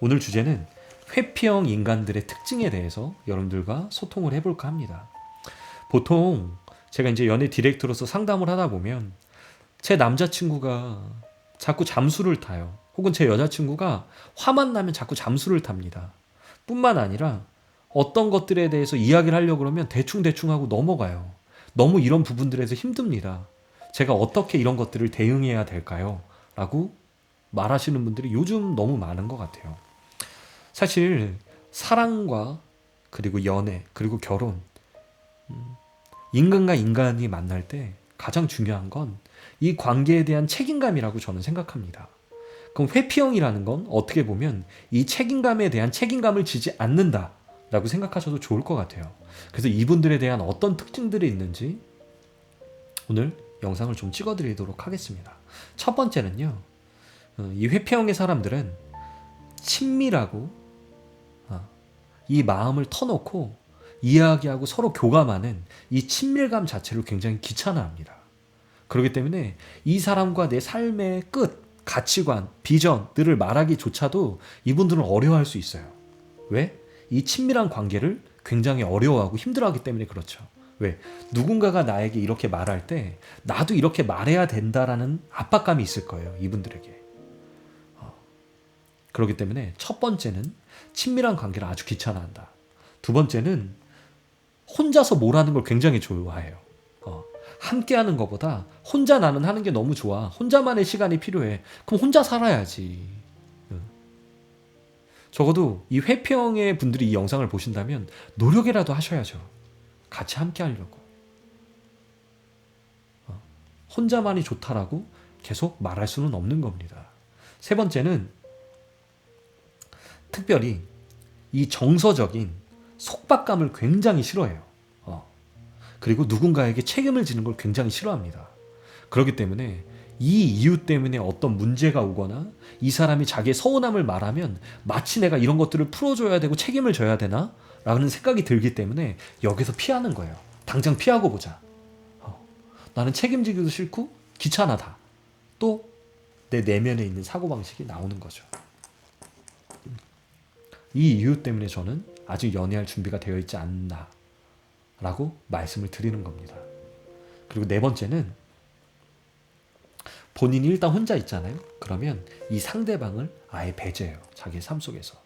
오늘 주제는 회피형 인간들의 특징에 대해서 여러분들과 소통을 해볼까 합니다. 보통 제가 이제 연애 디렉터로서 상담을 하다 보면 제 남자친구가 자꾸 잠수를 타요. 혹은 제 여자친구가 화만 나면 자꾸 잠수를 탑니다. 뿐만 아니라 어떤 것들에 대해서 이야기를 하려고 그러면 대충대충 하고 넘어가요. 너무 이런 부분들에서 힘듭니다. 제가 어떻게 이런 것들을 대응해야 될까요? 라고 말하시는 분들이 요즘 너무 많은 것 같아요. 사실 사랑과 그리고 연애 그리고 결혼 음, 인간과 인간이 만날 때 가장 중요한 건 이 관계에 대한 책임감이라고 저는 생각합니다. 그럼 회피형이라는 건 어떻게 보면 이 책임감에 대한 책임감을 지지 않는다 라고 생각하셔도 좋을 것 같아요. 그래서 이분들에 대한 어떤 특징들이 있는지 오늘 영상을 좀 찍어 드리도록 하겠습니다. 첫 번째는요, 어, 이 회피형의 사람들은 친밀하고 어, 이 마음을 터놓고 이야기하고 서로 교감하는 이 친밀감 자체를 굉장히 귀찮아합니다. 그렇기 때문에 이 사람과 내 삶의 끝, 가치관, 비전들을 말하기조차도 이분들은 어려워할 수 있어요. 왜? 이 친밀한 관계를 굉장히 어려워하고 힘들어하기 때문에 그렇죠. 왜? 누군가가 나에게 이렇게 말할 때 나도 이렇게 말해야 된다라는 압박감이 있을 거예요. 이분들에게. 어. 그렇기 때문에 첫 번째는 친밀한 관계를 아주 귀찮아한다. 두 번째는 혼자서 뭘 하는 걸 굉장히 좋아해요. 어. 함께 하는 것보다 혼자 나는 하는 게 너무 좋아. 혼자만의 시간이 필요해. 그럼 혼자 살아야지. 응. 적어도 이 회평의 분들이 이 영상을 보신다면 노력이라도 하셔야죠. 같이 함께 하려고. 어. 혼자만이 좋다라고 계속 말할 수는 없는 겁니다. 세 번째는 특별히 이 정서적인 속박감을 굉장히 싫어해요. 어. 그리고 누군가에게 책임을 지는 걸 굉장히 싫어합니다. 그렇기 때문에 이 이유 때문에 어떤 문제가 오거나 이 사람이 자기의 서운함을 말하면 마치 내가 이런 것들을 풀어줘야 되고 책임을 져야 되나? 라는 생각이 들기 때문에 여기서 피하는 거예요. 당장 피하고 보자. 어. 나는 책임지기도 싫고 귀찮아다. 또 내 내면에 있는 사고방식이 나오는 거죠. 이 이유 때문에 저는 아직 연애할 준비가 되어 있지 않나 라고 말씀을 드리는 겁니다. 그리고 네 번째는 본인이 일단 혼자 있잖아요. 그러면 이 상대방을 아예 배제해요. 자기 삶 속에서.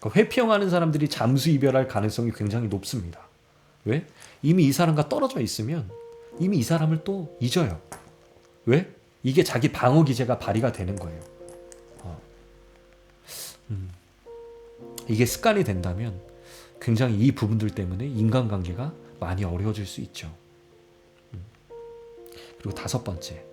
그러니까 회피형하는 사람들이 잠수 이별할 가능성이 굉장히 높습니다. 왜? 이미 이 사람과 떨어져 있으면 이미 이 사람을 또 잊어요. 왜? 이게 자기 방어 기제가 발휘가 되는 거예요. 어. 음. 이게 습관이 된다면 굉장히 이 부분들 때문에 인간관계가 많이 어려워질 수 있죠. 음. 그리고 다섯 번째.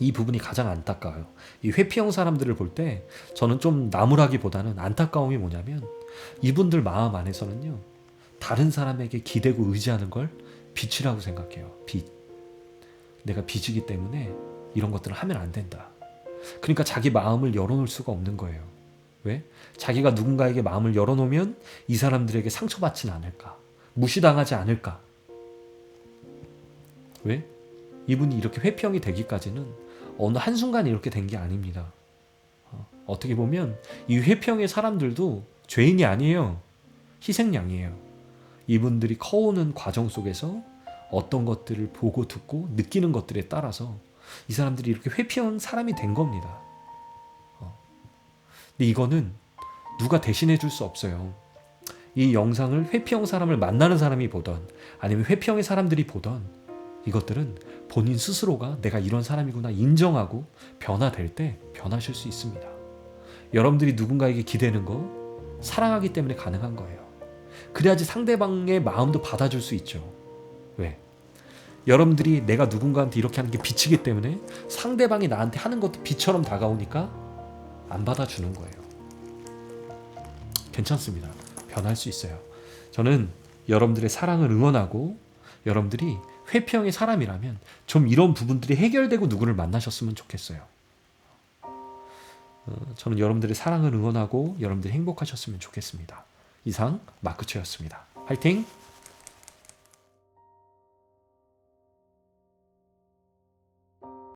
이 부분이 가장 안타까워요. 이 회피형 사람들을 볼 때 저는 좀 나무라기보다는 안타까움이 뭐냐면 이분들 마음 안에서는요. 다른 사람에게 기대고 의지하는 걸 빛이라고 생각해요. 빛. 내가 빛이기 때문에 이런 것들을 하면 안 된다. 그러니까 자기 마음을 열어놓을 수가 없는 거예요. 왜? 자기가 누군가에게 마음을 열어놓으면 이 사람들에게 상처받지는 않을까. 무시당하지 않을까. 왜? 이분이 이렇게 회피형이 되기까지는 어느 한순간에 이렇게 된 게 아닙니다. 어, 어떻게 보면 이 회피형의 사람들도 죄인이 아니에요. 희생양이에요. 이분들이 커오는 과정 속에서 어떤 것들을 보고 듣고 느끼는 것들에 따라서 이 사람들이 이렇게 회피형 사람이 된 겁니다. 어. 근데 이거는 누가 대신해 줄 수 없어요. 이 영상을 회피형 사람을 만나는 사람이 보던 아니면 회피형의 사람들이 보던 이것들은 본인 스스로가 내가 이런 사람이구나 인정하고 변화될 때 변하실 수 있습니다. 여러분들이 누군가에게 기대는 거 사랑하기 때문에 가능한 거예요. 그래야지 상대방의 마음도 받아줄 수 있죠. 왜? 여러분들이 내가 누군가한테 이렇게 하는 게 빛이기 때문에 상대방이 나한테 하는 것도 빛처럼 다가오니까 안 받아주는 거예요. 괜찮습니다. 변할 수 있어요. 저는 여러분들의 사랑을 응원하고 여러분들이 회피형의 사람이라면 좀 이런 부분들이 해결되고 누구를 만나셨으면 좋겠어요. 어, 저는 여러분들의 사랑을 응원하고 여러분들이 행복하셨으면 좋겠습니다. 이상 마크초였습니다. 화이팅!